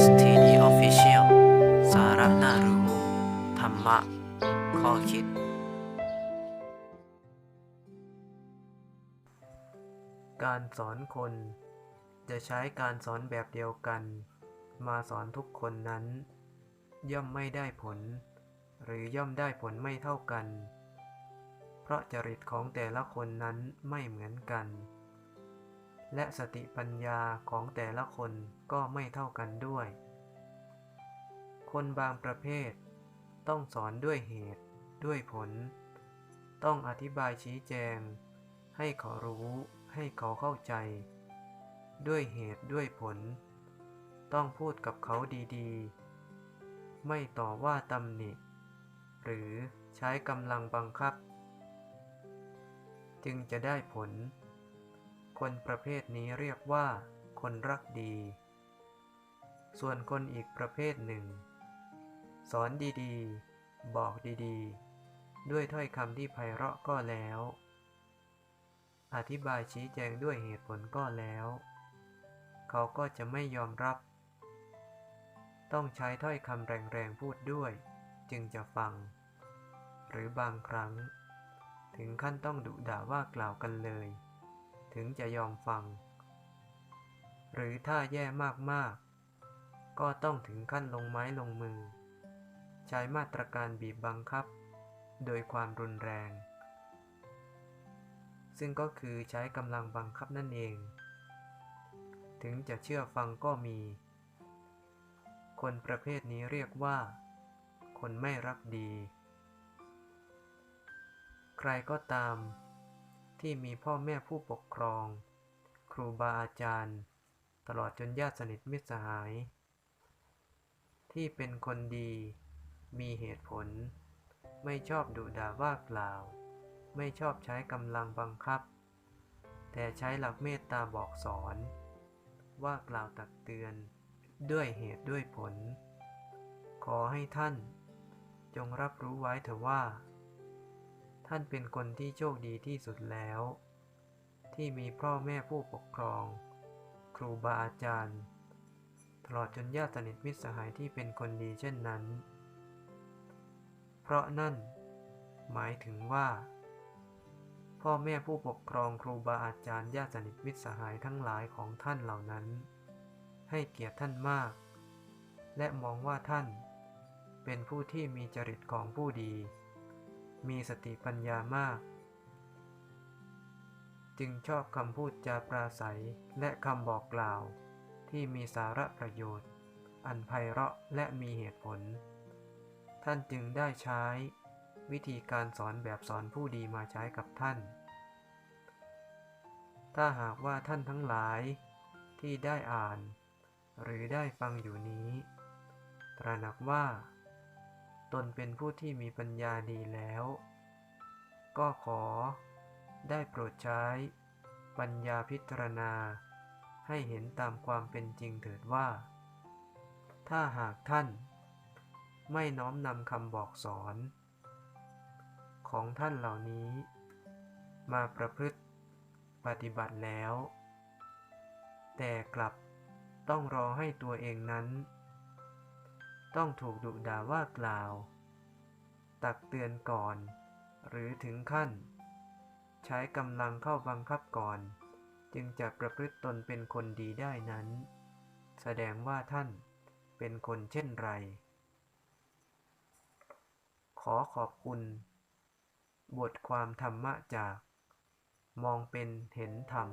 STD Official สาระน่ารู้ ธรรมะ ข้อคิด การสอนคน จะใช้การสอนแบบเดียวกัน มาสอนทุกคนนั้น ย่อมไม่ได้ผล หรือย่อมได้ผลไม่เท่ากัน เพราะจริตของแต่ละคนนั้นไม่เหมือนกัน และสติปัญญาของแต่ละคนก็ไม่เท่ากันด้วย คนบางประเภท ต้องสอนด้วยเหตุ ด้วยผล ต้องอธิบายชี้แจง ให้เขารู้ให้เขาเข้าใจ ด้วยเหตุด้วยผล ต้องพูดกับเขาดีๆ ไม่ต่อว่าตำหนิ หรือใช้กำลังบังคับ จึงจะได้ผล คนประเภทนี้เรียกว่า คนรักดี ส่วนคนอีกประเภทหนึ่ง สอนดีๆ บอกดีๆ ด้วยถ้อยคำที่ไพเราะก็แล้ว อธิบายชี้แจงด้วยเหตุผลก็แล้ว เขาก็จะไม่ยอมรับ ต้องใช้ถ้อยคำแรงๆพูดด้วย จึงจะฟัง หรือบางครั้ง ถึงขั้นต้องดุด่าว่ากล่าวกันเลย ถึงจะยอมฟัง หรือถ้าแย่มากๆ ก็ต้องถึงขั้นลงไม้ลงมือ ใช้มาตรการบีบบังคับ โดยความรุนแรง ซึ่งก็คือใช้กำลังบังคับนั่นเอง ถึงจะเชื่อฟังก็มี คนประเภทนี้เรียกว่า คนไม่รักดี ใครก็ตาม ที่มีพ่อแม่ผู้ปกครอง ครูบาอาจารย์ ตลอดจนญาติสนิทมิตรสหาย ที่เป็นคนดี มีเหตุผล ไม่ชอบดุด่าว่ากล่าว ไม่ชอบใช้กำลังบังคับ แต่ใช้หลักเมตตาบอกสอน ว่ากล่าวตักเตือนด้วยเหตุด้วยผล ขอให้ท่าน จงรับรู้ไว้เถอะว่า ท่านเป็นคนที่โชคดีที่สุดแล้ว ที่มีพ่อแม่ผู้ปกครอง ครูบาอาจารย์ ตลอดจนญาติสนิทมิตรสหายที่เป็นคนดีเช่นนั้น เพราะนั่น หมายถึงว่า พ่อแม่ผู้ปกครองครูบาอาจารย์ญาติสนิทมิตรสหายทั้งหลายของท่านเหล่านั้น ให้เกียรติท่านมาก และมองว่าท่าน เป็นผู้ที่มีจริตของผู้ดี มีสติปัญญามาก จึงชอบคำพูดจาปราศัยและคำบอกกล่าว ที่มีสาระประโยชน์ อันไพเราะและมีเหตุผล ท่านจึงได้ใช้ วิธีการสอนแบบสอนผู้ดีมาใช้กับท่าน ถ้าหากว่าท่านทั้งหลายที่ได้อ่าน หรือได้ฟังอยู่นี้ ตระหนักว่า ตนเป็นผู้ที่มีปัญญาดีแล้ว ก็ขอ ได้โปรดใช้ ปัญญาพิจารณา ให้เห็นตามความเป็นจริงเถิดว่า ถ้าหากท่าน ไม่น้อมนำคำบอกสอน ของท่านเหล่านี้ มาประพฤติปฏิบัติแล้ว แต่กลับต้องรอให้ตัวเองนั้น ต้องถูกดุด่าว่ากล่าว ตักเตือนก่อน หรือถึงขั้น ใช้กำลังเข้าบังคับก่อน จึงจะประพฤติตนเป็นคนดีได้นั้น แสดงว่าท่านเป็นคนเช่นไร ขอขอบคุณ บทความธรรมะจาก มองเป็นเห็นธรรม